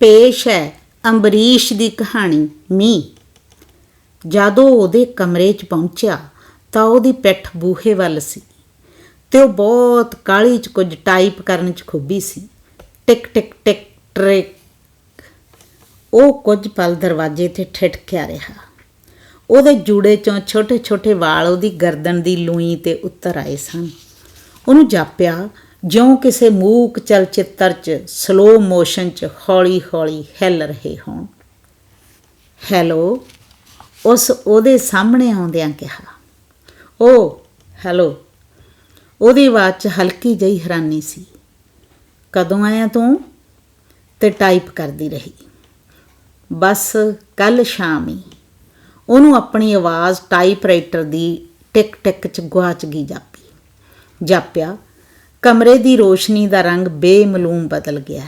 ਪੇਸ਼ ਹੈ ਅੰਬਰੀਸ਼ ਦੀ ਕਹਾਣੀ ਮੀ ਜਦੋਂ ਉਹਦੇ ਕਮਰੇ 'ਚ ਪਹੁੰਚਿਆ ਤਾਂ ਉਹਦੀ ਪਿੱਠ ਬੂਹੇ ਵੱਲ ਸੀ ਤੇ ਉਹ ਬਹੁਤ ਕਾਹਲੀ 'ਚ ਕੁਝ ਟਾਈਪ ਕਰਨ 'ਚ ਖੁੱਬੀ ਸੀ। ਟਿਕ ਟਿਕ ਟਿਕ, ਟ੍ਰਿਕ। ਉਹ ਕੁਝ ਪਲ ਦਰਵਾਜ਼ੇ ਤੇ ਠਿਠਕਿਆ ਰਿਹਾ। ਉਹਦੇ ਜੂੜੇ 'ਚੋਂ ਛੋਟੇ-ਛੋਟੇ ਵਾਲ ਉਹਦੀ ਗਰਦਨ ਦੀ ਲੂਈ ਤੇ ਉੱਤਰ ਆਏ ਸਨ। ਉਹਨੂੰ ਜਾਪਿਆ ਜਿਉਂ ਕਿਸੇ ਮੂਕ ਚਲਚਿੱਤਰ 'ਚ ਸਲੋ ਮੋਸ਼ਨ 'ਚ ਹੌਲੀ-ਹੌਲੀ ਹਿੱਲ ਰਹੇ ਹੋਣ। ਹੈਲੋ ਉਸ ਉਹਦੇ ਸਾਹਮਣੇ ਆਉਂਦਿਆਂ ਕਿਹਾ, ਓ ਹੈਲੋ ਉਹਦੀ ਆਵਾਜ਼ 'ਚ ਹਲਕੀ ਜਿਹੀ ਹੈਰਾਨੀ ਸੀ। ਕਦੋਂ ਆਇਆ ਤੂੰ? ਤੇ ਟਾਈਪ ਕਰਦੀ ਰਹੀ, ਬਸ ਕੱਲ ਸ਼ਾਮ ਹੀ ਉਹਨੂੰ ਆਪਣੀ ਆਵਾਜ਼ ਟਾਈਪਰਾਈਟਰ ਦੀ ਟਿਕ ਟਿਕ 'ਚ ਗੁਆਚ ਗਈ ਜਾਪੀ। ਜਾਪਿਆ ਕਮਰੇ ਦੀ ਰੋਸ਼ਨੀ ਦਾ ਰੰਗ ਬੇਮਲੂਮ ਬਦਲ ਗਿਆ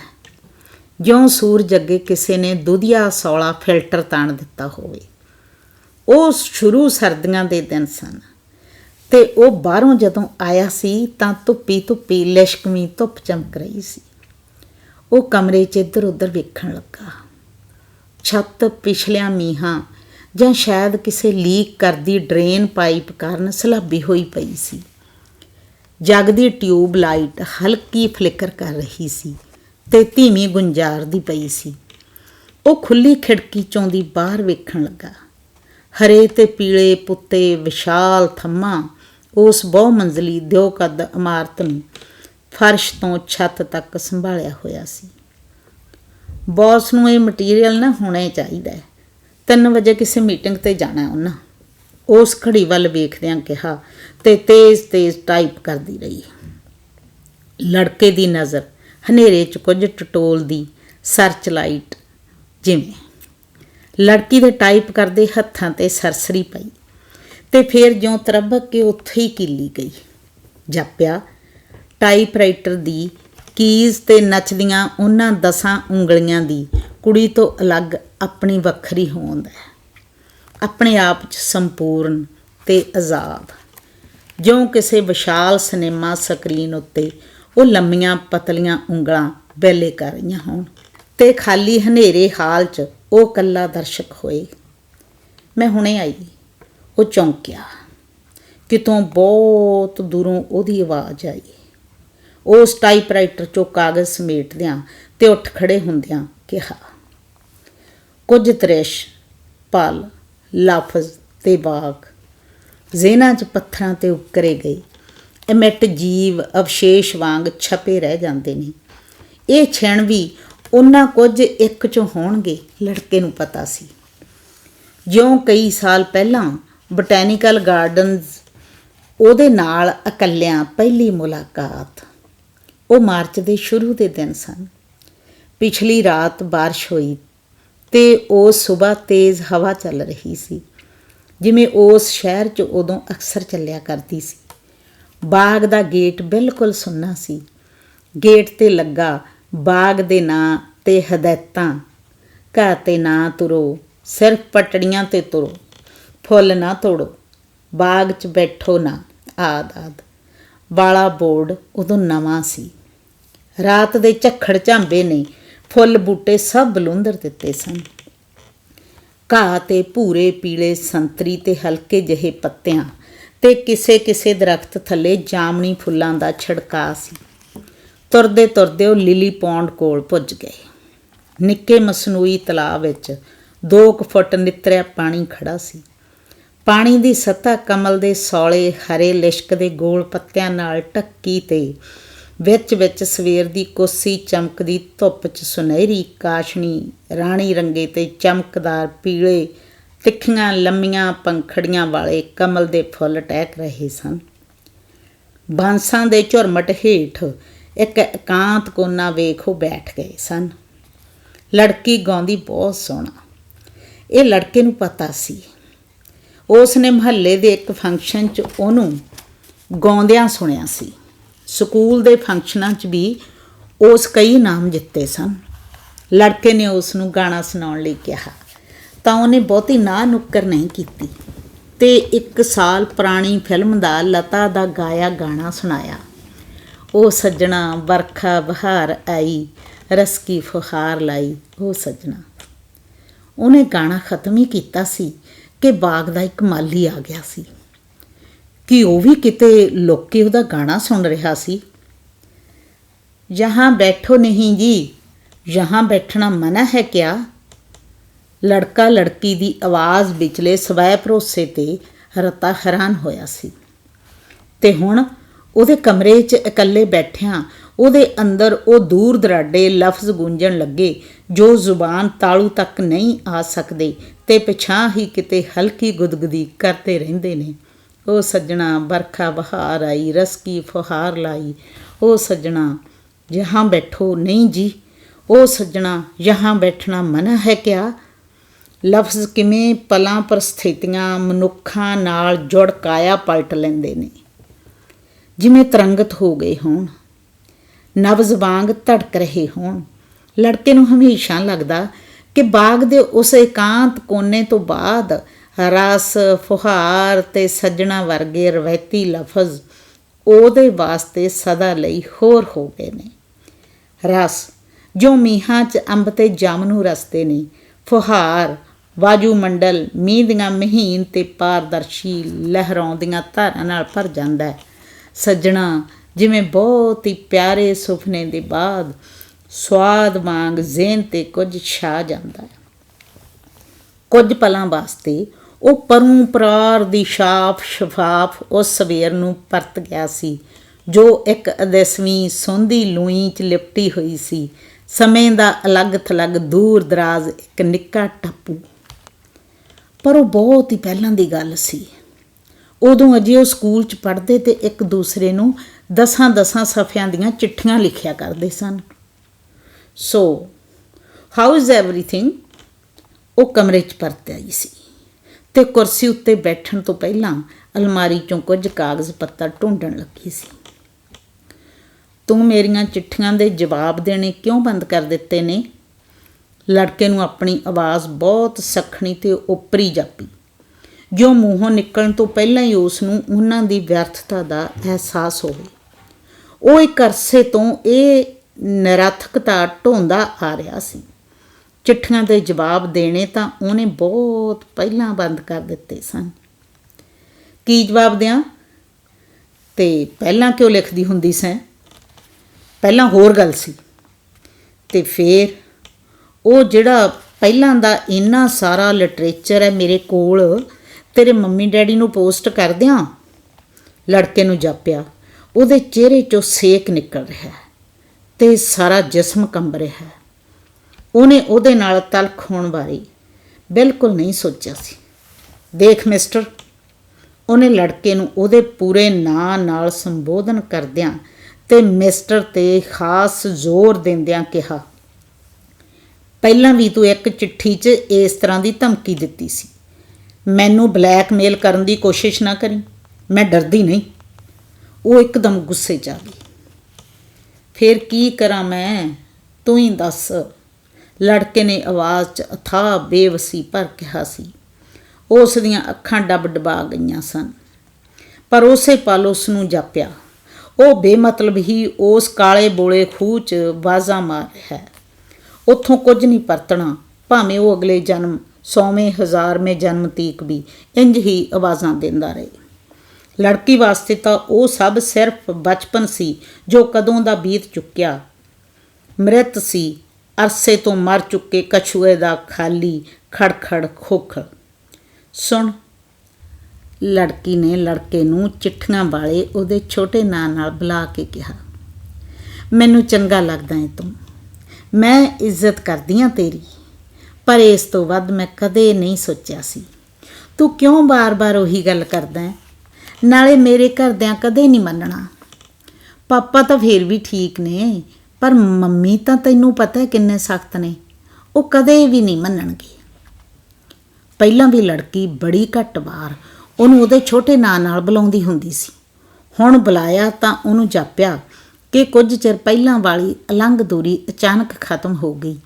ਜਿਉਂ ਸੂਰਜ ਅੱਗੇ ਕਿਸੇ ਨੇ ਦੁਧੀਆ ਸੌਲਾ ਫਿਲਟਰ ਤਾਣ ਦਿੱਤਾ ਹੋਵੇ। ਉਹ ਸ਼ੁਰੂ ਸਰਦੀਆਂ ਦੇ ਦਿਨ ਸਨ ਤੇ ਉਹ ਬਾਹਰੋਂ ਜਦੋਂ ਆਇਆ ਸੀ ਤਾਂ ਧੁੱਪੀ ਧੁੱਪੀ ਲਿਸ਼ਕਵੀਂ ਧੁੱਪ ਚਮਕ ਰਹੀ ਸੀ। ਉਹ ਕਮਰੇ 'ਚ ਇੱਧਰ ਉੱਧਰ ਵੇਖਣ ਲੱਗਾ। ਛੱਤ, ਪਿਛਲਿਆਂ ਮੀਹਾਂ ਜਾਂ ਸ਼ਾਇਦ ਕਿਸੇ ਲੀਕ ਕਰਦੀ ਡਰੇਨ ਪਾਈਪ ਕਾਰਨ ਸਲਾਬੀ ਹੋਈ ਪਈ ਸੀ। ਜਗਦੀ ਟਿਊਬ ਲਾਈਟ ਹਲਕੀ ਫਲਿਕਰ ਕਰ ਰਹੀ ਸੀ ਤੇ ਧੀਮੀ ਗੁੰਜਾਰਦੀ ਪਈ ਸੀ। ਉਹ ਖੁੱਲੀ ਖਿੜਕੀ ਚੋਂ ਦੀ ਬਾਹਰ ਵੇਖਣ ਲੱਗਾ। ਹਰੇ ਤੇ ਪੀਲੇ ਪੁੱਤੇ, ਵਿਸ਼ਾਲ ਥੰਮਾ ਉਸ ਬਹੁ ਮੰਜ਼ਲੀ ਦਿਓ ਕੱਦ ਇਮਾਰਤ ਨੂੰ ਫਰਸ਼ ਤੋਂ ਛੱਤ ਤੱਕ ਸੰਭਾਲਿਆ ਹੋਇਆ ਸੀ। ਬੌਸ ਨੂੰ ਇਹ ਮਟੀਰੀਅਲ ਨਾ ਹੋਣਾ ਚਾਹੀਦਾ ਹੈ। 3 ਵਜੇ ਕਿਸੇ ਮੀਟਿੰਗ ਤੇ ਜਾਣਾ ਉਹਨਾਂ। ਉਸ ਘੜੀ ਵੱਲ ਵੇਖਦਿਆਂ ਕਿਹਾ ਤੇ ਤੇਜ਼-ਤੇਜ਼ ਟਾਈਪ ਕਰਦੀ ਰਹੀ। ਲੜਕੇ ਦੀ ਨਜ਼ਰ ਹਨੇਰੇ 'ਚ ਕੁਝ ਟਟੋਲਦੀ ਸਰਚ ਲਾਈਟ ਜਿਵੇਂ। ਲੜਕੀ ਦੇ ਟਾਈਪ ਕਰਦੇ ਹੱਥਾਂ ਤੇ ਸਰਸਰੀ ਪਈ ਤੇ ਫਿਰ ਜਿਉਂ ਤਰਬਕ ਕੇ ਉੱਥੇ ਹੀ ਕਿੱਲੀ ਗਈ। ਜਾਪਿਆ ਟਾਈਪਰਾਈਟਰ ਦੀ ਕੀਜ਼ ਤੇ ਨੱਚਦੀਆਂ ਉਹਨਾਂ ਦਸਾਂ ਉਂਗਲੀਆਂ ਦੀ ਕੁੜੀ ਤੋਂ ਅਲੱਗ ਆਪਣੀ ਵੱਖਰੀ ਹੋਂਦ ਹੈ। ਆਪਣੇ ਆਪ 'ਚ ਸੰਪੂਰਨ ਤੇ ਆਜ਼ਾਦ। ਜਿਉਂ ਕਿਸੇ ਵਿਸ਼ਾਲ ਸਿਨੇਮਾ ਸਕਰੀਨ ਉੱਤੇ ਉਹ ਲੰਮੀਆਂ ਪਤਲੀਆਂ ਉਂਗਲਾਂ ਬੈਲੇ ਕਰ ਰਹੀਆਂ ਹੋਣ ਤੇ ਖਾਲੀ ਹਨੇਰੇ ਹਾਲ 'ਚ ਉਹ ਕੱਲਾ ਦਰਸ਼ਕ ਹੋਏ। ਮੈਂ ਹੁਣੇ ਆਈ। ਉਹ ਚੌਂਕਿਆ। ਕਿਤੋਂ ਬਹੁਤ ਦੂਰੋਂ ਉਹਦੀ ਆਵਾਜ਼ ਆਈ। ਉਸ ਟਾਈਪਰਾਈਟਰ 'ਚੋਂ ਕਾਗਜ਼ ਸਮੇਟਦਿਆਂ ਤੇ ਉੱਠ ਖੜੇ ਹੁੰਦਿਆਂ ਕਿਹਾ, ਕੁਝ ਤ੍ਰਿਸ਼ ਪਲ ਲਫ਼ਜ਼ ਤੇ ਬਾਗ ਜ਼ੇਨਾ 'ਚ ਪੱਥਰਾਂ ਤੇ ਉਕਰੇ ਗਏ ਅਮਿਟ ਜੀਵ ਅਵਸ਼ੇਸ਼ ਵਾਂਗ ਛਪੇ ਰਹਿ ਜਾਂਦੇ ਨੇ ਇਹ ਛਣ ਵੀ ਉਹਨਾਂ ਕੁਝ ਇੱਕ ਚੋਂ ਹੋਣਗੇ ਲੜਕੇ ਨੂੰ ਪਤਾ ਸੀ ਜਿਉਂ ਕਈ ਸਾਲ ਪਹਿਲਾਂ ਬੋਟੈਨੀਕਲ ਗਾਰਡਨਸ ਉਹਦੇ ਨਾਲ ਇਕੱਲਿਆਂ ਪਹਿਲੀ ਮੁਲਾਕਾਤ ਉਹ ਮਾਰਚ ਦੇ ਸ਼ੁਰੂ ਦੇ ਦਿਨ ਸਨ ਪਿਛਲੀ ਰਾਤ بارش ਹੋਈ ਤੇ ਉਸ ਸਵੇਰ ਤੇਜ਼ ਹਵਾ ਚੱਲ ਰਹੀ ਸੀ। ਜਿਵੇਂ ਉਸ ਸ਼ਹਿਰ 'ਚ ਉਦੋਂ ਅਕਸਰ ਚੱਲਿਆ ਕਰਦੀ ਸੀ। ਬਾਗ ਦਾ ਗੇਟ ਬਿਲਕੁਲ ਸੁੰਨਾ ਸੀ। ਗੇਟ ਤੇ ਲੱਗਾ ਬਾਗ ਦੇ ਨਾਂ ਤੇ ਹਦਾਇਤਾਂ। ਘਰ ਤੇ ਨਾ ਤੁਰੋ, ਸਿਰਫ ਪਟੜੀਆਂ ਤੇ ਤੁਰੋ। ਫੁੱਲ ਨਾ ਤੋੜੋ, ਬਾਗ 'ਚ ਬੈਠੋ ਨਾ ਆਦ ਆਦ ਵਾਲਾ ਬੋਰਡ ਉਦੋਂ ਨਵਾਂ ਸੀ। ਰਾਤ ਦੇ ਝੱਖੜ ਝਾਂਬੇ ਨੇ ਫੁੱਲ ਬੂਟੇ ਸਭ ਬਲੁੰਦਰ ਦਿੱਤੇ ਸਨ। ਘਾਹ ਤੇ ਭੂਰੇ ਪੀਲੇ ਸੰਤਰੀ ਤੇ ਹਲਕੇ ਜਿਹੇ ਪੱਤਿਆਂ ਤੇ ਕਿਸੇ ਕਿਸੇ ਦਰਖਤ ਥੱਲੇ ਜਾਮਣੀ ਫੁੱਲਾਂ ਦਾ ਛੜਕਾ ਸੀ। ਤੁਰਦੇ ਤੁਰਦੇ ਉਹ ਲਿਲੀ ਪੌਂਡ ਕੋਲ ਪੁੱਜ ਗਏ। ਨਿੱਕੇ ਮਸਨੂਈ ਤਲਾਬ ਵਿੱਚ 2 ਫੁੱਟ ਨਿਤਰਿਆ ਪਾਣੀ ਖੜਾ ਸੀ। ਪਾਣੀ ਦੀ ਸਤ੍ਹਾ ਕਮਲ ਦੇ ਸੌਲੇ ਹਰੇ ਲਿਸ਼ਕ ਦੇ ਗੋਲ ਪੱਤਿਆਂ ਨਾਲ ਟੱਕੀ ਤੇ ਵਿੱਚ ਵਿੱਚ ਸਵੇਰ ਦੀ ਕੋਸੀ ਚਮਕਦੀ ਧੁੱਪ 'ਚ ਸੁਨਹਿਰੀ ਕਾਸ਼ਣੀ ਰਾਣੀ ਰੰਗੇ ਤੇ ਚਮਕਦਾਰ ਪੀਲੇ, ਤਿੱਖੀਆਂ ਲੰਮੀਆਂ ਪੰਖੜੀਆਂ ਵਾਲੇ ਕਮਲ ਦੇ ਫੁੱਲ ਟਹਿਕ ਰਹੇ ਸਨ। ਬਾਂਸਾਂ ਦੇ ਝੁਰਮਟ ਹੇਠ ਇੱਕ ਇਕਾਂਤ ਕੋਨਾ ਵੇਖੋ ਬੈਠ ਗਏ ਸਨ। ਲੜਕੀ ਗਾਉਂਦੀ ਬਹੁਤ ਸੋਹਣਾ। ਇਹ ਲੜਕੇ ਨੂੰ ਪਤਾ ਸੀ। ਉਸ ਨੇ ਮਹੱਲੇ ਦੇ ਇੱਕ ਫੰਕਸ਼ਨ 'ਚ ਉਹਨੂੰ ਗਾਉਂਦਿਆਂ ਸੁਣਿਆ ਸੀ। ਸਕੂਲ ਦੇ ਫੰਕਸ਼ਨਾਂ 'ਚ ਵੀ ਉਸ ਕਈ ਨਾਮ ਜਿੱਤੇ ਸਨ। ਲੜਕੇ ਨੇ ਉਸ ਨੂੰ ਗਾਣਾ ਸੁਣਾਉਣ ਲਈ ਕਿਹਾ, ਤਾਂ ਉਹਨੇ ਬਹੁਤੀ ਨਾ ਨੁੱਕਰ ਨਹੀਂ ਕੀਤੀ ਤੇ ਇੱਕ ਸਾਲ ਪੁਰਾਣੀ ਫਿਲਮ ਦਾ ਲਤਾ ਦਾ ਗਾਇਆ ਗਾਣਾ ਸੁਣਾਇਆ। ਉਹ ਸੱਜਣਾ ਵਰਖਾ ਬਹਾਰ ਆਈ ਰਸ ਕੀ ਫੁਹਾਰ ਲਾਈ ਉਹ ਸੱਜਣਾ। ਉਹਨੇ ਗਾਣਾ ਖਤਮ ਹੀ ਕੀਤਾ ਸੀ ਕਿ ਬਾਗ ਦਾ ਇੱਕ ਮਾਲੀ ਆ ਗਿਆ ਸੀ। ਕਿ ਉਹ ਵੀ ਕਿਤੇ ਲੋਕੀ ਉਹਦਾ ਗਾਣਾ ਸੁਣ ਰਿਹਾ ਸੀ। ਯਹਾਂ ਬੈਠੋ ਨਹੀਂ ਜੀ ਯਹਾਂ ਬੈਠਣਾ ਮਨਾ ਹੈ ਕਿਆ? ਲੜਕਾ ਲੜਕੀ ਦੀ ਆਵਾਜ਼ ਵਿਚਲੇ ਸਵੈ ਭਰੋਸੇ ਤੇ ਰਤਾ ਹੈਰਾਨ ਹੋਇਆ ਸੀ। ਤੇ ਹੁਣ ਉਹਦੇ ਕਮਰੇ 'ਚ ਇਕੱਲੇ ਬੈਠਿਆਂ ਉਹਦੇ ਅੰਦਰ ਉਹ ਦੂਰ ਦਰਾਡੇ ਲਫ਼ਜ਼ ਗੂੰਜਣ ਲੱਗੇ, ਜੋ ਜ਼ੁਬਾਨ ਤਾਲੂ ਤੱਕ ਨਹੀਂ ਆ ਸਕਦੇ ਤੇ ਪਛਾਹ ਹੀ ਕਿਤੇ ਹਲਕੀ ਗੁਦਗੁਦੀ ਕਰਦੇ ਰਹਿੰਦੇ ਨੇ। ਉਹ ਸੱਜਣਾ ਬਰਖਾ ਬਹਾਰ ਆਈ, ਰਸ ਕੀ ਫੁਹਾਰ ਲਾਈ। ਉਹ ਸੱਜਣਾ ਜਹਾਂ ਬੈਠੋ ਨਹੀਂ ਜੀ। ਉਹ ਸੱਜਣਾ, ਯਹਾਂ ਬੈਠਣਾ ਮਨਾ ਹੈ ਕਿਆ? ਲਫ਼ਜ਼ ਕਿਵੇਂ ਪਲਾਂ ਪਰਸਥਿਤੀਆਂ ਮਨੁੱਖਾਂ ਨਾਲ ਜੁੜ ਕਾਇਆ ਪਲਟ ਲੈਂਦੇ ਨੇ। ਜਿਵੇਂ ਤਰੰਗਤ ਹੋ ਗਏ ਹੋਣ ਨਬਜ਼ ਵਾਂਗ ਧੜਕ ਰਹੇ ਹੋਣ। ਲੜਕੇ ਨੂੰ ਹਮੇਸ਼ਾ ਲੱਗਦਾ ਕਿ ਬਾਗ ਦੇ ਉਸ ਇਕਾਂਤ ਕੋਨੇ ਤੋਂ ਬਾਅਦ ਰਸ, ਫੁਹਾਰ ਤੇ ਸੱਜਣਾ ਵਰਗੇ ਰਵਾਇਤੀ ਲਫ਼ਜ਼ ਉਹਦੇ ਵਾਸਤੇ ਸਦਾ ਲਈ ਹੋਰ ਹੋ ਗਏ ਨੇ। ਰਸ, ਜੋ ਮੀਹਾਂ 'ਚ ਅੰਬ ਤੇ ਜਾਮ ਨੂੰ ਰਸਤੇ ਨੇ। ਫੁਹਾਰ, ਵਾਜੂ ਮੰਡਲ, ਮੀਂਹ ਦੀਆਂ ਮਹੀਨ ਤੇ ਪਾਰਦਰਸ਼ੀ ਲਹਿਰਾਉਂਦੀਆਂ ਧਾਰਾਂ ਨਾਲ ਭਰ ਜਾਂਦਾ ਹੈ। ਸੱਜਣਾ, ਜਿਵੇਂ ਬਹੁਤ ਹੀ ਪਿਆਰੇ ਸੁਪਨੇ ਦੇ ਬਾਅਦ ਸਵਾਦ ਵਾਂਗ ਜ਼ੇਨ ਤੇ ਕੁਝ ਛਾ ਜਾਂਦਾ ਹੈ। ਕੁਝ ਪਲਾਂ ਵਾਸਤੇ ਉਹ ਪਰੋਂ ਪਰਾਰ ਦੀ ਸ਼ਾਫ ਸ਼ਫਾਫ ਉਸ ਸਵੇਰ ਨੂੰ ਪਰਤ ਗਿਆ ਸੀ, ਜੋ ਇੱਕ ਅਦਸਵੀਂ ਸੌਂਦੀ ਲੂਈ ਚ ਲਿਪਟੀ ਹੋਈ ਸੀ। ਸਮੇਂ ਦਾ ਅਲੱਗ ਥਲੱਗ ਦੂਰ ਦਰਾਜ਼ ਇੱਕ ਨਿੱਕਾ ਟੱਪੂ। ਪਰ ਉਹ ਬਹੁਤ ਹੀ ਪਹਿਲਾਂ ਦੀ ਗੱਲ ਸੀ। ਉਦੋਂ ਅਜੇ ਉਹ ਸਕੂਲ ਚ ਪੜ੍ਹਦੇ ਤੇ ਇੱਕ ਦੂਸਰੇ ਨੂੰ ਦਸਾਂ ਦਸਾਂ ਸਫ਼ਿਆਂ ਦੀਆਂ ਚਿੱਠੀਆਂ ਲਿਖਿਆ ਕਰਦੇ ਸਨ। ਸੋ ਹਾਊ ਇਜ਼ ਐਵਰੀਥਿੰਗ ਉਹ ਕਮਰੇ 'ਚ ਪਰਤ ਆਈ ਸੀ। ਤੇ ਕੁਰਸੀ ਉੱਤੇ ਬੈਠਣ ਤੋਂ ਪਹਿਲਾਂ ਅਲਮਾਰੀ 'ਚੋਂ ਕੁਝ ਕਾਗਜ਼ ਪੱਤਰ ਢੂੰਡਣ ਲੱਗੀ ਸੀ। ਤੂੰ ਮੇਰੀਆਂ ਚਿੱਠੀਆਂ ਦੇ ਜਵਾਬ ਦੇਣੇ ਕਿਉਂ ਬੰਦ ਕਰ ਦਿੱਤੇ ਨੇ? ਲੜਕੇ ਨੂੰ ਆਪਣੀ ਆਵਾਜ਼ ਬਹੁਤ ਸਖਣੀ ਤੇ ਉਪਰੀ ਜਾਪੀ। ਜੋ ਮੂੰਹੋਂ ਨਿਕਲਣ ਤੋਂ ਪਹਿਲਾਂ ਹੀ ਉਸ ਨੂੰ ਉਹਨਾਂ ਦੀ ਵਿਅਰਥਤਾ ਦਾ ਅਹਿਸਾਸ ਹੋਵੇ। ਉਹ ਇੱਕ ਅਰਸੇ ਤੋਂ ਇਹ ਨਿਰਥਕਤਾ ਢੋਂਦਾ ਆ ਰਿਹਾ ਸੀ। ਚਿੱਠੀਆਂ ਦੇ ਜਵਾਬ ਦੇਣੇ ਤਾਂ ਉਹਨੇ ਬਹੁਤ ਪਹਿਲਾਂ ਬੰਦ ਕਰ ਦਿੱਤੇ ਸਨ। ਕੀ ਜਵਾਬ ਦਿਆਂ? ਤੇ ਪਹਿਲਾਂ ਕਿਉਂ ਲਿਖਦੀ ਹੁੰਦੀ ਸੈਂ? ਪਹਿਲਾਂ ਹੋਰ ਗੱਲ ਸੀ। ਤੇ ਫੇਰ ਉਹ ਜਿਹੜਾ ਪਹਿਲਾਂ ਦਾ ਇੰਨਾ ਸਾਰਾ ਲਿਟਰੇਚਰ ਹੈ ਮੇਰੇ ਕੋਲ, ਤੇਰੇ ਮੰਮੀ ਡੈਡੀ ਨੂੰ ਪੋਸਟ ਕਰ ਦਿਆਂ ਲੜਕੇ ਨੂੰ ਜਾਪਿਆ, ਉਹਦੇ ਚਿਹਰੇ 'ਚੋਂ ਸੇਕ ਨਿਕਲ ਰਿਹਾ ਹੈ ਤੇ ਸਾਰਾ ਜਿਸਮ ਕੰਬ ਰਿਹਾ ਉਹਨੇ ਉਹਦੇ ਨਾਲ ਤਲਖ ਹੋਣ ਬਾਰੇ ਬਿਲਕੁਲ ਨਹੀਂ ਸੋਚਿਆ ਸੀ। ਦੇਖ ਮਿਸਟਰ ਉਹਨੇ ਲੜਕੇ ਨੂੰ ਉਹਦੇ ਪੂਰੇ ਨਾਂ ਨਾਲ ਸੰਬੋਧਨ ਕਰਦਿਆਂ ਤੇ ਮਿਸਟਰ ਤੇ ਖਾਸ ਜ਼ੋਰ ਦਿੰਦਿਆਂ ਕਿਹਾ, ਪਹਿਲਾਂ ਵੀ ਤੂੰ ਇੱਕ ਚਿੱਠੀ 'ਚ ਇਸ ਤਰ੍ਹਾਂ ਦੀ ਧਮਕੀ ਦਿੱਤੀ ਸੀ। ਮੈਨੂੰ ਬਲੈਕਮੇਲ ਕਰਨ ਦੀ ਕੋਸ਼ਿਸ਼ ਨਾ ਕਰੀ। ਮੈਂ ਡਰਦੀ ਨਹੀਂ। ਉਹ ਇੱਕਦਮ ਗੁੱਸੇ 'ਚ ਆ ਗਈ। ਫਿਰ ਕੀ ਕਰਾਂ ਮੈਂ? ਤੂੰ ਹੀ ਦੱਸ। ਲੜਕੇ ਨੇ ਆਵਾਜ਼ 'ਚ ਅਥਾਹ ਬੇਵਸੀ ਭਰ ਕਿਹਾ ਸੀ। ਉਸ ਦੀਆਂ ਅੱਖਾਂ ਡੱਬ ਡਬਾ ਗਈਆਂ ਸਨ। ਪਰ ਉਸੇ ਪਲ ਉਸ ਨੂੰ ਜਾਪਿਆ। ਉਹ ਬੇਮਤਲਬ ਹੀ ਉਸ ਕਾਲੇ ਬੋਲੇ ਖੂਹ 'ਚ ਬਾਜ਼ਾ ਮਾਰ ਰਿਹਾ ਹੈ। ਉੱਥੋਂ ਕੁਝ ਨਹੀਂ ਪਰਤਣਾ, ਭਾਵੇਂ ਉਹ ਅਗਲੇ ਜਨਮ, ਸੌਵੇਂ ਹਜ਼ਾਰਵੇਂ ਜਨਮ ਤੀਕ ਵੀ ਇੰਜ ਹੀ ਆਵਾਜ਼ਾਂ ਦਿੰਦਾ ਰਹੇ। ਲੜਕੀ ਵਾਸਤੇ ਤਾਂ ਉਹ ਸਭ ਸਿਰਫ ਬਚਪਨ ਸੀ ਜੋ ਕਦੋਂ ਦਾ ਬੀਤ ਚੁੱਕਿਆ। ਮ੍ਰਿਤ ਸੀ ਅਰਸੇ ਤੋਂ ਮਰ ਚੁੱਕੇ ਕਛੂਏ ਦਾ ਖਾਲੀ ਖੜਖੜ ਖੋਖਲ ਸੁਣ, ਲੜਕੀ ਨੇ ਲੜਕੇ ਨੂੰ ਚਿੱਠੀਆਂ ਵਾਲੇ ਉਹਦੇ ਛੋਟੇ ਨਾਂ ਨਾਲ ਬੁਲਾ ਕੇ ਕਿਹਾ, ਮੈਨੂੰ ਚੰਗਾ ਲੱਗਦਾ ਹੈ ਤੂੰ। ਮੈਂ ਇੱਜ਼ਤ ਕਰਦੀ ਹਾਂ ਤੇਰੀ, ਪਰ ਇਸ ਤੋਂ ਵੱਧ ਮੈਂ ਕਦੇ ਨਹੀਂ ਸੋਚਿਆ ਸੀ। ਤੂੰ ਕਿਉਂ ਬਾਰ-ਬਾਰ ਉਹੀ ਗੱਲ ਕਰਦਾ ਹੈ ਨਾਲੇ ਮੇਰੇ ਘਰਦਿਆਂ ਕਦੇ ਨਹੀਂ ਮੰਨਣਾ। ਪਾਪਾ ਤਾਂ ਫੇਰ ਵੀ ਠੀਕ ਨੇ। ਪਰ ਮੰਮੀ ਤਾਂ ਤੈਨੂੰ ਪਤਾ ਕਿੰਨੇ ਸਖਤ ਨੇ। ਉਹ ਕਦੇ ਵੀ ਨਹੀਂ ਮੰਨਣਗੇ। ਪਹਿਲਾਂ ਵੀ ਲੜਕੀ ਬੜੀ ਘੱਟ ਵਾਰ ਉਹਨੂੰ ਉਹਦੇ ਛੋਟੇ ਨਾਂ ਨਾਲ ਬੁਲਾਉਂਦੀ ਹੁੰਦੀ ਸੀ। ਹੁਣ ਬੁਲਾਇਆ ਤਾਂ ਉਹਨੂੰ ਜਾਪਿਆ ਕਿ ਕੁਝ ਚਿਰ ਪਹਿਲਾਂ ਵਾਲੀ ਅਲੰਗ ਦੂਰੀ ਅਚਾਨਕ ਖਤਮ ਹੋ ਗਈ।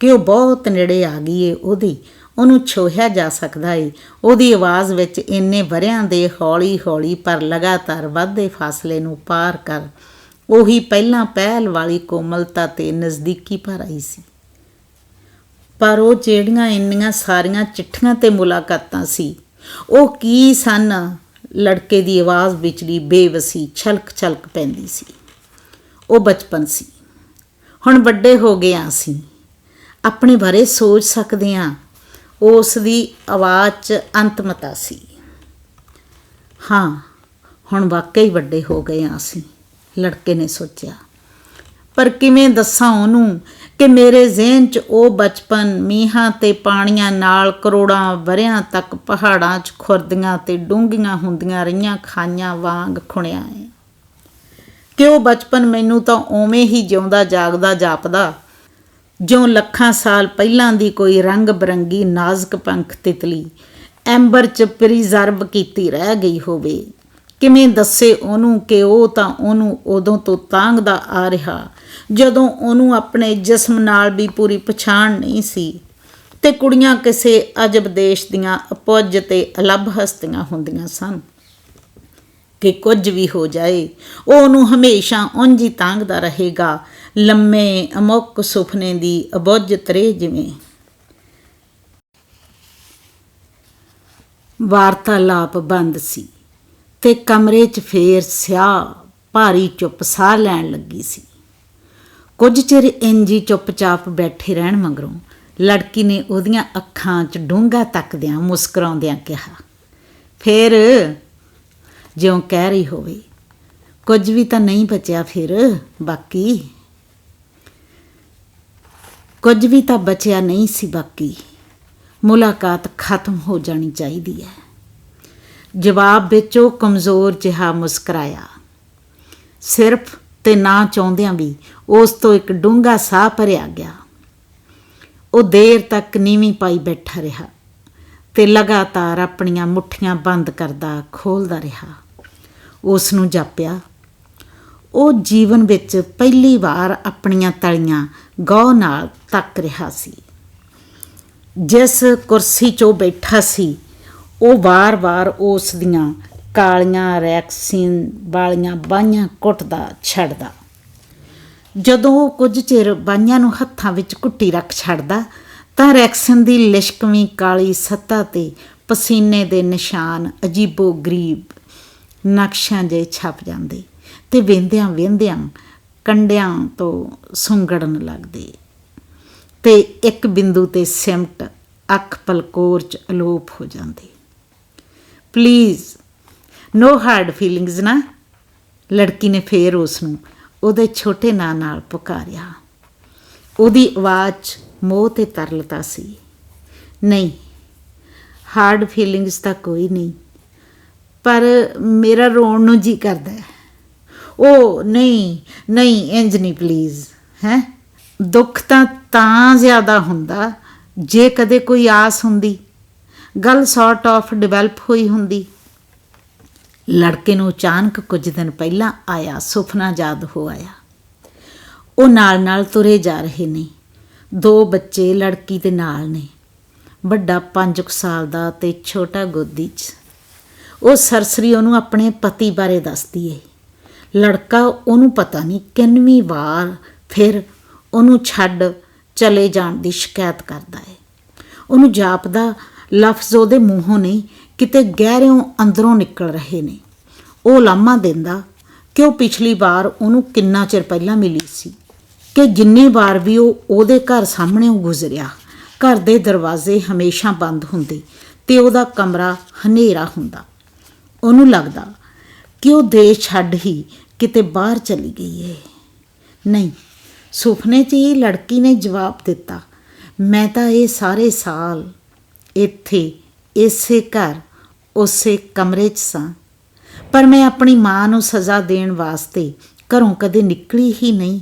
ਕਿ ਉਹ ਬਹੁਤ ਨੇੜੇ ਆ ਗਈ ਏ ਉਹਦੀ। ਉਹਨੂੰ ਛੋਹਿਆ ਜਾ ਸਕਦਾ ਏ। ਉਹਦੀ ਆਵਾਜ਼ ਵਿੱਚ ਇੰਨੇ ਵਰਿਆਂ ਦੇ ਹੌਲੀ-ਹੌਲੀ ਪਰ ਲਗਾਤਾਰ ਵੱਧਦੇ ਫਾਸਲੇ ਨੂੰ ਪਾਰ ਕਰ ਉਹੀ ਪਹਿਲਾਂ ਪਹਿਲ ਵਾਲੀ ਕੋਮਲਤਾ ਤੇ ਨਜ਼ਦੀਕੀ ਭਰ ਆਈ ਸੀ। ਪਰ ਉਹ ਜਿਹੜੀਆਂ ਇੰਨੀਆਂ ਸਾਰੀਆਂ ਚਿੱਠੀਆਂ ਤੇ ਮੁਲਾਕਾਤਾਂ ਸੀ, ਉਹ ਕੀ ਸਨ? ਲੜਕੇ ਦੀ ਆਵਾਜ਼ ਵਿਚਲੀ ਬੇਵਸੀ ਛਲਕ ਛਲਕ ਪੈਂਦੀ ਸੀ। ਉਹ ਬਚਪਨ ਸੀ। ਹੁਣ ਵੱਡੇ ਹੋ ਗਏ ਹਾਂ ਅਸੀਂ। ਆਪਣੇ ਬਾਰੇ ਸੋਚ ਸਕਦੇ ਹਾਂ ਉਸ ਦੀ ਆਵਾਜ਼ 'ਚ ਅੰਤਮਤਾ ਸੀ। ਹਾਂ, ਹੁਣ ਵਾਕਈ ਵੱਡੇ ਹੋ ਗਏ ਹਾਂ ਅਸੀਂ। ਲੜਕੇ ਨੇ ਸੋਚਿਆ। ਪਰ ਕਿਵੇਂ ਦੱਸਾਂ ਉਹਨੂੰ ਕਿ ਮੇਰੇ ਜ਼ਿਹਨ 'ਚ ਉਹ ਬਚਪਨ ਮੀਂਹਾਂ ਤੇ ਪਾਣੀਆਂ ਨਾਲ ਕਰੋੜਾਂ ਵਰਿਆਂ ਤੱਕ ਪਹਾੜਾਂ 'ਚ ਖੁਰਦੀਆਂ ਤੇ ਡੂੰਘੀਆਂ ਹੁੰਦੀਆਂ ਰਹੀਆਂ ਖਾਈਆਂ ਵਾਂਗ ਖੁਣਿਆ ਹੈ ਕਿ ਉਹ ਬਚਪਨ ਮੈਨੂੰ ਤਾਂ ਓਵੇਂ ਹੀ ਜਿਉਂਦਾ ਜਾਗਦਾ ਜਾਪਦਾ। ਜਿਉਂ ਲੱਖਾਂ ਸਾਲ ਪਹਿਲਾਂ ਦੀ ਕੋਈ ਰੰਗ ਬਰੰਗੀ ਨਾਜ਼ੁਕ ਪੰਖ ਤਿਤਲੀ, ਐਂਬਰ 'ਚ ਪ੍ਰੀਜ਼ਰਵ ਕੀਤੀ ਰਹਿ ਗਈ ਹੋਵੇ। ਕਿਵੇਂ ਦੱਸੇ ਉਹਨੂੰ ਕਿ ਉਹ ਤਾਂ ਉਹਨੂੰ ਉਦੋਂ ਤੋਂ ਤਾਂਗਦਾ ਆ ਰਿਹਾ, ਜਦੋਂ ਉਹਨੂੰ ਆਪਣੇ ਜਿਸਮ ਨਾਲ ਵੀ ਪੂਰੀ ਪਛਾਣ ਨਹੀਂ ਸੀ ਤੇ ਕੁੜੀਆਂ ਕਿਸੇ ਅਜਬ ਦੇਸ਼ ਦੀਆਂ ਅਪੁੱਜ ਤੇ ਅਲੱਭ ਹਸਤੀਆਂ ਹੁੰਦੀਆਂ ਸਨ। ਕਿ ਕੁਝ ਵੀ ਹੋ ਜਾਏ, ਉਹ ਉਹਨੂੰ ਹਮੇਸ਼ਾ ਉਂਝ ਹੀ ਤਾਂਗਦਾ ਰਹੇਗਾ, ਲੰਮੇ ਅਮੁੱਕ ਸੁਪਨੇ ਦੀ ਅਬੁੱਝ ਤਰੇ ਜਿਵੇਂ। ਵਾਰਤਾਲਾਪ ਬੰਦ ਸੀ। ਤੇ ਕਮਰੇ 'ਚ ਫੇਰ ਸਿਆਹ ਭਾਰੀ ਚੁੱਪ ਸਾਹ ਲੈਣ ਲੱਗੀ ਸੀ। ਕੁਝ ਚਿਰ ਇੰਜੀ ਚੁੱਪਚਾਪ ਬੈਠੇ ਰਹਿਣ ਮਗਰੋਂ ਲੜਕੀ ਨੇ ਉਹਦੀਆਂ ਅੱਖਾਂ 'ਚ ਡੂੰਘਾ ਤੱਕਦਿਆਂ ਮੁਸਕਰਾਉਂਦਿਆਂ ਕਿਹਾ, ਫੇਰ ਜਿਉਂ ਕਹਿ ਰਹੀ ਹੋਵੇ, ਕੁਝ ਵੀ ਤਾਂ ਨਹੀਂ ਬਚਿਆ ਫਿਰ, ਬਾਕੀ? ਕੁਝ ਵੀ ਤਾਂ ਬਚਿਆ ਨਹੀਂ ਸੀ, ਬਾਕੀ। ਮੁਲਾਕਾਤ ਖਤਮ ਹੋ ਜਾਣੀ ਚਾਹੀਦੀ ਹੈ। ਜਵਾਬ ਵਿੱਚ ਉਹ ਕਮਜ਼ੋਰ ਜਿਹਾ ਮੁਸਕਰਾਇਆ। ਸਿਰਫ ਤੇ ਨਾ ਚਾਹੁੰਦਿਆਂ ਵੀ ਉਸ ਤੋਂ ਇੱਕ ਡੂੰਘਾ ਸਾਹ ਭਰਿਆ ਗਿਆ। ਉਹ ਦੇਰ ਤੱਕ ਨੀਵੀਂ ਪਾਈ ਬੈਠਾ ਰਿਹਾ ਤੇ ਲਗਾਤਾਰ ਆਪਣੀਆਂ ਮੁੱਠੀਆਂ ਬੰਦ ਕਰਦਾ ਖੋਲਦਾ ਰਿਹਾ। ਉਸ ਨੂੰ ਜਾਪਿਆ, ਉਹ ਜੀਵਨ ਵਿੱਚ ਪਹਿਲੀ ਵਾਰ ਆਪਣੀਆਂ ਤਲੀਆਂ ਗੌਰ ਨਾਲ ਤੱਕ ਰਿਹਾ ਸੀ। ਜਿਸ ਕੁਰਸੀ 'ਚੋਂ ਬੈਠਾ ਸੀ ਉਹ ਵਾਰ-ਵਾਰ ਉਸ ਦੀਆਂ ਕਾਲੀਆਂ ਰੈਕਸੀਨ ਵਾਲੀਆਂ ਬਾਹਾਂ ਕੁੱਟਦਾ, ਛੱਡਦਾ। ਜਦੋਂ ਉਹ ਕੁਝ ਚਿਰ ਬਾਹਾਂ ਨੂੰ ਹੱਥਾਂ ਵਿੱਚ ਘੁੱਟੀ ਰੱਖ ਛੱਡਦਾ, ਤਾਂ ਰੈਕਸਨ ਦੀ ਲਿਸ਼ਕਵੀਂ ਕਾਲੀ ਸੱਤਾ ਤੇ ਪਸੀਨੇ ਦੇ ਨਿਸ਼ਾਨ ਅਜੀਬੋ ਗਰੀਬ ਨਕਸ਼ਾਂ ਜੇ ਛਪ ਜਾਂਦੇ ਤੇ ਵੇਂਦਿਆਂ ਵੇਂਦਿਆਂ ਕੰਡਿਆਂ ਤੋਂ ਸੁੰਗੜਨ ਲੱਗਦੇ। ਤੇ ਇੱਕ ਬਿੰਦੂ ਤੇ ਸਿਮਟ ਅੱਖ ਪਲਕੋਰ ਚ ਅਲੋਪ ਹੋ ਜਾਂਦੀ। ਪਲੀਜ਼ ਨੋ ਹਾਰਡ ਫੀਲਿੰਗਸ ਨਾ ਲੜਕੀ ਨੇ ਫੇਰ ਉਸ ਨੂੰ ਉਹਦੇ ਛੋਟੇ ਨਾਂ ਨਾਲ ਪੁਕਾਰਿਆ ਉਹਦੀ ਆਵਾਜ਼ 'ਚ ਮੋਹ ਤੇ ਤਰਲਤਾ ਸੀ ਨਹੀਂ ਹਾਰਡ ਫੀਲਿੰਗਸ ਤਾਂ ਕੋਈ ਨਹੀਂ ਪਰ ਮੇਰਾ ਰੋਣ ਨੂੰ ਜੀ ਕਰਦਾ ਹੈ ਉਹ ਨਹੀਂ ਨਹੀਂ ਇੰਜ ਨਹੀਂ ਪਲੀਜ਼ ਹੈ ਦੁੱਖ ਤਾਂ ਤਾਂ ਜ਼ਿਆਦਾ ਹੁੰਦਾ ਜੇ ਕਦੇ ਕੋਈ ਆਸ ਹੁੰਦੀ ਗੱਲ ਸੌਰਟ ਆਫ ਡਿਵੈਲਪ ਹੋਈ ਹੁੰਦੀ। ਲੜਕੇ ਨੂੰ ਅਚਾਨਕ ਕੁਝ ਦਿਨ ਪਹਿਲਾਂ ਆਇਆ, ਸੁਪਨਾ ਯਾਦ ਹੋ ਆਇਆ। ਉਹ ਨਾਲ ਨਾਲ ਤੁਰੇ ਜਾ ਰਹੇ ਨੇ। ਦੋ ਬੱਚੇ ਲੜਕੀ ਦੇ ਨਾਲ ਨੇ। ਵੱਡਾ 5 ਸਾਲ ਦਾ ਤੇ ਛੋਟਾ ਗੋਦੀ 'ਚ। ਉਹ ਸਰਸਰੀ ਉਹਨੂੰ ਆਪਣੇ ਪਤੀ ਬਾਰੇ ਦੱਸਦੀ ਏ। ਲੜਕਾ ਉਹਨੂੰ ਪਤਾ ਨਹੀਂ ਕਿੰਨਵੀਂ ਵਾਰ ਫਿਰ ਉਹਨੂੰ ਛੱਡ ਚਲੇ ਜਾਣ ਦੀ ਸ਼ਿਕਾਇਤ ਕਰਦਾ ਏ। ਉਹਨੂੰ ਜਾਪਦਾ ਲਫ਼ਜ਼ ਉਹਦੇ ਮੂੰਹੋਂ ਨਹੀਂ, ਕਿਤੇ ਗਹਿਰਿਓਂ ਅੰਦਰੋਂ ਨਿਕਲ ਰਹੇ ਨੇ। ਉਹ ਲਾਮਾ ਦਿੰਦਾ ਕਿ ਉਹ ਪਿਛਲੀ ਵਾਰ ਉਹਨੂੰ ਕਿੰਨਾ ਚਿਰ ਪਹਿਲਾਂ ਮਿਲੀ ਸੀ, ਕਿ ਜਿੰਨੀ ਵਾਰ ਵੀ ਉਹ ਉਹਦੇ ਘਰ ਸਾਹਮਣੇ ਗੁਜ਼ਰਿਆ, ਘਰ ਦੇ ਦਰਵਾਜ਼ੇ ਹਮੇਸ਼ਾ ਬੰਦ ਹੁੰਦੇ ਤੇ ਉਹਦਾ ਕਮਰਾ ਹਨੇਰਾ ਹੁੰਦਾ। ਉਹਨੂੰ ਲੱਗਦਾ ਕਿ ਉਹ ਦੇਸ਼ ਛੱਡ ਹੀ ਕਿਤੇ ਬਾਹਰ ਚਲੀ ਗਈ ਏ। ਨਹੀਂ ਸੁਪਨੇ 'ਚ ਹੀ ਲੜਕੀ ਨੇ ਜਵਾਬ ਦਿੱਤਾ, ਮੈਂ ਤਾਂ ਇਹ ਸਾਰੇ ਸਾਲ ਇੱਥੇ, ਇਸੇ ਘਰ, ਉਸੇ ਕਮਰੇ 'ਚ ਸਾਂ। ਪਰ ਮੈਂ ਆਪਣੀ ਮਾਂ ਨੂੰ ਸਜ਼ਾ ਦੇਣ ਵਾਸਤੇ ਘਰੋਂ ਕਦੇ ਨਿਕਲੀ ਹੀ ਨਹੀਂ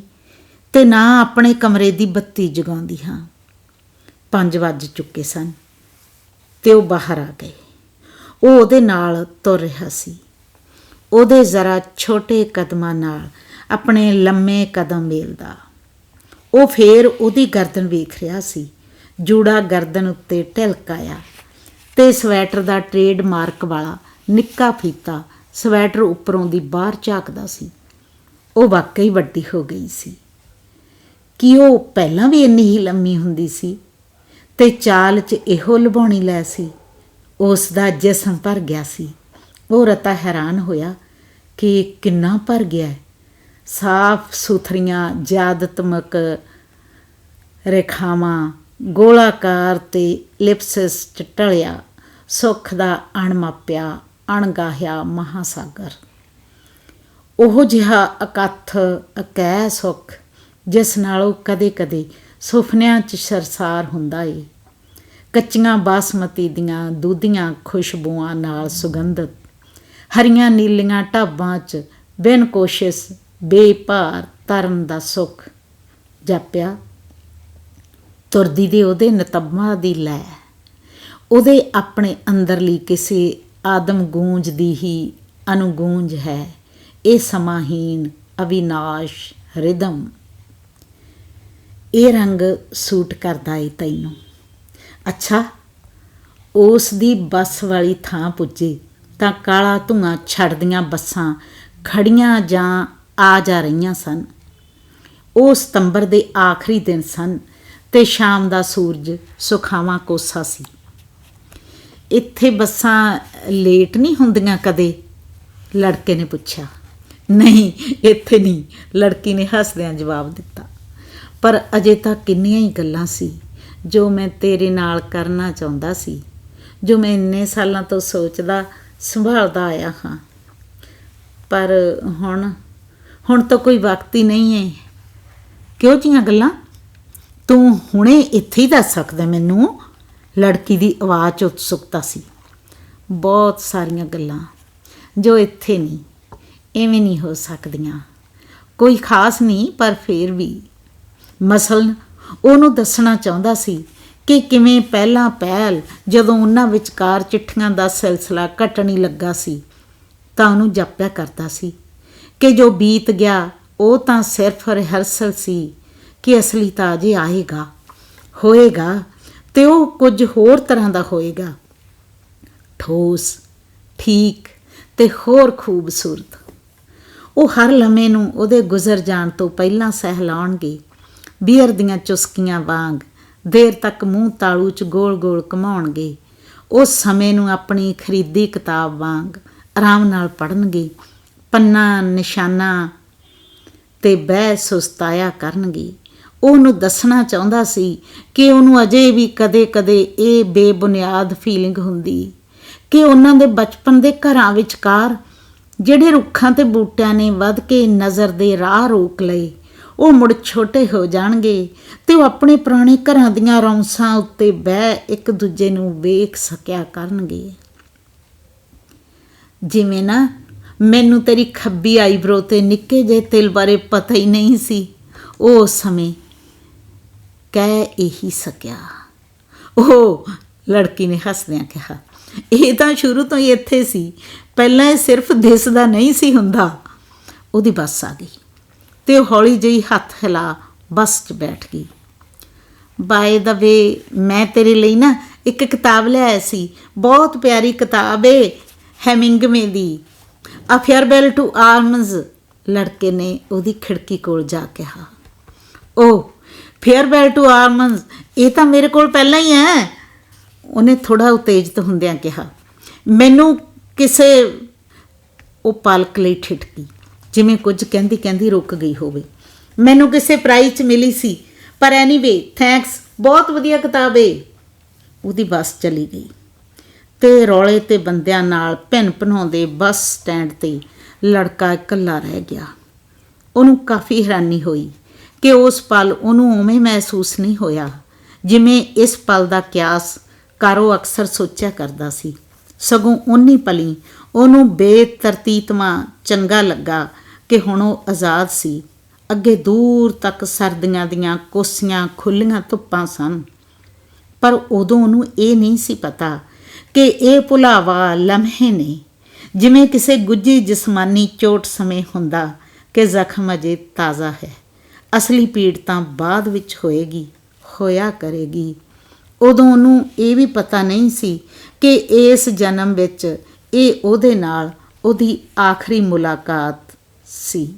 ਤੇ ਨਾ ਆਪਣੇ ਕਮਰੇ ਦੀ ਬੱਤੀ ਜਗਾਉਂਦੀ ਹਾਂ। 5 ਵੱਜ ਚੁੱਕੇ ਸਨ ਤੇ ਉਹ ਬਾਹਰ ਆ ਗਏ। ਉਹ ਉਹਦੇ ਨਾਲ ਤੁਰ ਰਿਹਾ ਸੀ। ਉਹਦੇ ਜ਼ਰਾ ਛੋਟੇ ਕਦਮਾਂ ਨਾਲ ਆਪਣੇ ਲੰਮੇ ਕਦਮ ਮੇਲਦਾ ਉਹ ਫੇਰ ਉਹਦੀ ਗਰਦਨ ਵੇਖ ਰਿਹਾ ਸੀ। ਜੂੜਾ ਗਰਦਨ ਉੱਤੇ ਢਿਲਕਾਇਆ ਤੇ ਸਵੈਟਰ ਦਾ ਟ੍ਰੇਡ ਮਾਰਕ ਵਾਲਾ ਨਿੱਕਾ ਫੀਤਾ ਸਵੈਟਰ ਉੱਪਰੋਂ ਦੀ ਬਾਹਰ ਝਾਕਦਾ ਸੀ। ਉਹ ਵਾਕਈ ਵੱਡੀ ਹੋ ਗਈ ਸੀ। ਕਿ ਉਹ ਪਹਿਲਾਂ ਵੀ ਇੰਨੀ ਹੀ ਲੰਮੀ ਹੁੰਦੀ ਸੀ ਤੇ ਚਾਲ 'ਚ ਇਹੋ ਲੁਭਾਉਣੀ ਲੈ ਸੀ। ਉਸ ਦਾ ਜਿਸਮ ਭਰ ਗਿਆ ਸੀ। ਉਹ ਰਤਾ ਹੈਰਾਨ ਹੋਇਆ ਕਿ ਕਿੰਨਾ ਭਰ ਗਿਆ ਸਾਫ਼ ਸੁਥਰੀਆਂ ਜਾਦਤਮਕ ਰੇਖਾਵਾਂ ਗੋਲਾਕਾਰ ਤੇ ਲਿਪਸਿਸ ਚ ਢਲਿਆ ਸੁੱਖ ਦਾ ਅਣਮਾਪਿਆ ਅਣਗਾਹਿਆ ਮਹਾਸਾਗਰ। ਉਹ ਜਿਹਾ ਅਕਥ ਅਕੈ ਸੁੱਖ, ਜਿਸ ਨਾਲ ਉਹ ਕਦੇ-ਕਦੇ ਸੁਪਨਿਆਂ 'ਚ ਸਰਸਾਰ ਹੁੰਦਾ ਏ। ਕੱਚੀਆਂ ਬਾਸਮਤੀ ਦੀਆਂ ਦੁੱਧੀਆਂ ਖੁਸ਼ਬੂਆਂ ਨਾਲ ਸੁਗੰਧਤ, ਹਰੀਆਂ ਨੀਲੀਆਂ ਢਾਬਾਂ 'ਚ ਬਿਨ ਕੋਸ਼ਿਸ਼ ਬੇਭਾਰ ਤਰਨ ਦਾ ਸੁੱਖ, ਜਾਪਿਆ ਤੁਰਦੀ ਦੇ ਉਹਦੇ ਨਤਬਾ ਦੀ ਲੈ। ਉਹਦੇ ਆਪਣੇ ਅੰਦਰਲੀ ਕਿਸੇ ਆਦਮ ਗੂੰਜ ਦੀ ਹੀ ਅਨੁਗੂੰਜ ਹੈ। ਇਹ ਸਮਾਹੀਨ ਅਵਿਨਾਸ਼, ਰਿਦਮ। ਇਹ ਰੰਗ ਸੂਟ ਕਰਦਾ ਏ ਤੈਨੂੰ। ਅੱਛਾ, ਉਸ ਦੀ ਬੱਸ ਵਾਲੀ ਥਾਂ ਪੁੱਜੇ ਤਾਂ ਕਾਲਾ ਧੂਆਂ ਛੱਡਦੀਆਂ ਬੱਸਾਂ ਖੜੀਆਂ ਜਾਂ ਆ ਜਾ ਰਹੀਆਂ ਸਨ। ਉਹ ਸਤੰਬਰ ਦੇ ਆਖਰੀ ਦਿਨ ਸਨ। ਤੇ ਸ਼ਾਮ ਦਾ ਸੂਰਜ ਸੁਖਾਵਾਂ ਕੋਸਾ ਸੀ। ਇੱਥੇ ਬੱਸਾਂ ਲੇਟ ਨਹੀਂ ਹੁੰਦੀਆਂ ਕਦੇ? ਲੜਕੇ ਨੇ ਪੁੱਛਿਆ। ਨਹੀਂ, ਇੱਥੇ ਨਹੀਂ। ਲੜਕੀ ਨੇ ਹੱਸਦਿਆਂ ਜਵਾਬ ਦਿੱਤਾ। ਪਰ ਅਜੇ ਤਾਂ ਕਿੰਨੀਆਂ ਹੀ ਗੱਲਾਂ ਸੀ ਜੋ ਮੈਂ ਤੇਰੇ ਨਾਲ ਕਰਨਾ ਚਾਹੁੰਦਾ ਸੀ, ਜੋ ਮੈਂ ਇੰਨੇ ਸਾਲਾਂ ਤੋਂ ਸੋਚਦਾ, ਸੰਭਾਲਦਾ ਆਇਆ ਹਾਂ। ਪਰ ਹੁਣ ਹੁਣ ਤਾਂ ਕੋਈ ਵਕਤ ਹੀ ਨਹੀਂ ਹੈ। ਕਿਉਂ ਜੀਆਂ ਗੱਲਾਂ? ਤੂੰ ਹੁਣੇ ਇੱਥੇ ਹੀ ਦੱਸ ਸਕਦਾ ਮੈਨੂੰ, ਲੜਕੀ ਦੀ ਆਵਾਜ਼ 'ਚ ਉਤਸੁਕਤਾ ਸੀ। ਬਹੁਤ ਸਾਰੀਆਂ ਗੱਲਾਂ ਜੋ ਇੱਥੇ ਨਹੀਂ, ਐਵੇਂ ਨਹੀਂ ਹੋ ਸਕਦੀਆਂ। ਕੋਈ ਖਾਸ ਨਹੀਂ, ਪਰ ਫੇਰ ਵੀ। ਮਸਲ ਉਹਨੂੰ ਦੱਸਣਾ ਚਾਹੁੰਦਾ ਸੀ ਕਿ ਕਿਵੇਂ ਪਹਿਲਾਂ ਪਹਿਲ ਜਦੋਂ ਉਹਨਾਂ ਵਿਚਕਾਰ ਚਿੱਠੀਆਂ ਦਾ ਸਿਲਸਿਲਾ ਘਟਣੀ ਲੱਗਾ ਸੀ, ਤਾਂ ਉਹਨੂੰ ਜਾਪਿਆ ਕਰਦਾ ਸੀ ਕਿ ਜੋ ਬੀਤ ਗਿਆ, ਉਹ ਤਾਂ ਸਿਰਫ ਰਿਹਰਸਲ ਸੀ। ਕਿ ਅਸਲੀ ਤਾਂ ਅਜੇ ਆਏਗਾ, ਹੋਏਗਾ ਤੇ ਉਹ ਕੁਝ ਹੋਰ ਤਰ੍ਹਾਂ ਦਾ ਹੋਏਗਾ। ਠੋਸ, ਠੀਕ ਤੇ ਹੋਰ ਖੂਬਸੂਰਤ। ਉਹ ਹਰ ਲਮੇ ਨੂੰ ਉਹਦੇ ਗੁਜ਼ਰ ਜਾਣ ਤੋਂ ਪਹਿਲਾਂ ਸਹਿਲਾਉਣਗੇ, ਬੀਅਰ ਦੀਆਂ ਚੁਸਕੀਆਂ ਵਾਂਗ, ਦੇਰ ਤੱਕ ਮੂੰਹ ਤਾਲੂ ਚ ਗੋਲ-ਗੋਲ ਘਮਾਉਣਗੇ। ਉਸ ਸਮੇਂ ਨੂੰ ਆਪਣੀ ਖਰੀਦੀ ਕਿਤਾਬ ਵਾਂਗ ਆਰਾਮ ਨਾਲ ਪੜਨਗੇ ਪੰਨਾ, ਨਿਸ਼ਾਨਾ ਤੇ ਬਹਿ ਸੁਸਤਾਇਆ ਕਰਨਗੇ। ਉਹਨੂੰ ਦੱਸਣਾ ਚਾਹੁੰਦਾ ਸੀ ਕਿ ਉਹਨੂੰ ਅਜੇ ਵੀ ਕਦੇ-ਕਦੇ ਇਹ ਬੇਬੁਨਿਆਦ ਫੀਲਿੰਗ ਹੁੰਦੀ। ਕਿ ਉਹਨਾਂ ਦੇ ਬਚਪਨ ਦੇ ਘਰਾਂ ਵਿਚਕਾਰ ਜਿਹੜੇ ਰੁੱਖਾਂ ਤੇ ਬੂਟਿਆਂ ਨੇ ਵੱਧ ਕੇ ਨਜ਼ਰ ਦੇ ਰਾਹ ਰੋਕ ਲਏ, ਉਹ ਮੁੜ ਛੋਟੇ ਹੋ ਜਾਣਗੇ ਤੇ ਉਹ ਆਪਣੇ ਪੁਰਾਣੇ ਘਰਾਂ ਦੀਆਂ ਰੌਂਸਾਂ ਉੱਤੇ ਬਹਿ ਇੱਕ ਦੂਜੇ ਨੂੰ ਵੇਖ ਸਕਿਆ ਕਰਨਗੇ। ਜਿਵੇਂ ਨਾ, ਮੈਨੂੰ ਤੇਰੀ ਖੱਬੀ ਆਈਬ੍ਰੋ ਤੇ ਨਿੱਕੇ ਜਿਹੇ ਤਿਲ ਬਾਰੇ ਪਤਾ ਹੀ ਨਹੀਂ ਸੀ। ਉਹ ਸਮੇਂ ਕਹਿ ਇਹੀ ਸਕਿਆ। ਉਹ ਲੜਕੀ ਨੇ ਹੱਸਦਿਆਂ ਕਿਹਾ, ਇਹ ਤਾਂ ਸ਼ੁਰੂ ਤੋਂ ਹੀ ਇੱਥੇ ਸੀ, ਪਹਿਲਾਂ ਇਹ ਸਿਰਫ ਦਿਸਦਾ ਨਹੀਂ ਸੀ ਹੁੰਦਾ। ਉਹਦੀ ਬੱਸ ਆ ਗਈ ਤੇ ਉਹ ਹੌਲੀ ਜਿਹੀ ਹੱਥ ਹਿਲਾ ਬੱਸ 'ਚ ਬੈਠ ਗਈ। ਬਾਏ ਦਾ ਵੇ ਮੈਂ ਤੇਰੇ ਲਈ ਨਾ ਇੱਕ ਕਿਤਾਬ ਲਿਆਇਆ ਸੀ। ਬਹੁਤ ਪਿਆਰੀ ਕਿਤਾਬ ਏ ਹੈਮਿੰਗਵੇ ਦੀ। ਅ ਫੇਅਰਬੈਲ ਟੂ ਆਰਮਜ਼ ਲੜਕੇ ਨੇ ਉਹਦੀ ਖਿੜਕੀ ਕੋਲ ਜਾ ਕਿਹਾ। ਉਹ ਫੇਅਰਬੈਲ ਟੂ ਆਰਮਸ ਇਹ ਤਾਂ ਮੇਰੇ ਕੋਲ ਪਹਿਲਾਂ ਹੀ ਹੈ। ਉਹਨੇ ਥੋੜਾ ਉਤੇਜਿਤ ਹੁੰਦਿਆਂ ਕਿਹਾ, ਮੈਨੂੰ ਕਿਸੇ ਉਹ ਪਲਕ ਲਈ ਠਿਠਕੀ, ਜਿਵੇਂ ਕੁਝ ਕਹਿੰਦੀ ਕਹਿੰਦੀ ਰੁਕ ਗਈ ਹੋਵੇ। ਮੈਨੂੰ ਕਿਸੇ ਪ੍ਰਾਈਜ਼ 'ਚ ਮਿਲੀ ਸੀ, ਪਰ ਐਨੀਵੇ ਥੈਂਕਸ ਬਹੁਤ ਵਧੀਆ ਕਿਤਾਬ ਏ। ਉਹਦੀ ਬੱਸ ਚਲੀ ਗਈ। ਤੇ ਰੌਲੇ ਤੇ ਬੰਦਿਆਂ ਨਾਲ ਭਿੰਨ ਭਨਾਉਂਦੇ ਬੱਸ ਸਟੈਂਡ ਤੇ ਲੜਕਾ ਇਕੱਲਾ ਰਹਿ ਗਿਆ। ਉਹਨੂੰ ਕਾਫੀ ਹੈਰਾਨੀ ਹੋਈ ਕਿ ਉਸ ਪਲ ਉਹਨੂੰ ਉਵੇਂ ਮਹਿਸੂਸ ਨਹੀਂ ਹੋਇਆ। ਜਿਵੇਂ ਇਸ ਪਲ ਦਾ ਕਿਆਸ ਕਾਰੋ ਅਕਸਰ ਸੋਚਿਆ ਕਰਦਾ ਸੀ। ਸਗੋਂ ਉਨੀ ਪਲੀ ਉਹਨੂੰ ਬੇਤਰਤੀਤਮਾ ਚੰਗਾ ਲੱਗਾ ਕਿ ਹੁਣ ਉਹ ਆਜ਼ਾਦ ਸੀ। ਅੱਗੇ ਦੂਰ ਤੱਕ ਸਰਦੀਆਂ ਦੀਆਂ ਕੋਸੀਆਂ ਖੁੱਲੀਆਂ ਧੁੱਪਾਂ ਸਨ। ਪਰ ਉਦੋਂ ਉਹਨੂੰ ਇਹ ਨਹੀਂ ਸੀ ਪਤਾ ਕਿ ਇਹ ਭੁਲਾਵਾ ਲਮਹੇ ਨੇ। ਜਿਵੇਂ ਕਿਸੇ ਗੁੱਜੀ ਜਿਸਮਾਨੀ ਚੋਟ ਸਮੇਂ ਹੁੰਦਾ ਕਿ ਜ਼ਖਮ ਅਜੇ ਤਾਜ਼ਾ ਹੈ। ਅਸਲੀ ਪੀੜ ਤਾਂ ਬਾਅਦ ਵਿੱਚ ਹੋਏਗੀ, ਹੋਇਆ ਕਰੇਗੀ। ਉਦੋਂ ਉਹਨੂੰ ਇਹ ਵੀ ਪਤਾ ਨਹੀਂ ਸੀ ਕਿ ਇਸ ਜਨਮ ਵਿੱਚ ਇਹ ਉਹਦੇ ਨਾਲ ਉਹਦੀ ਆਖਰੀ ਮੁਲਾਕਾਤ ਸੀ।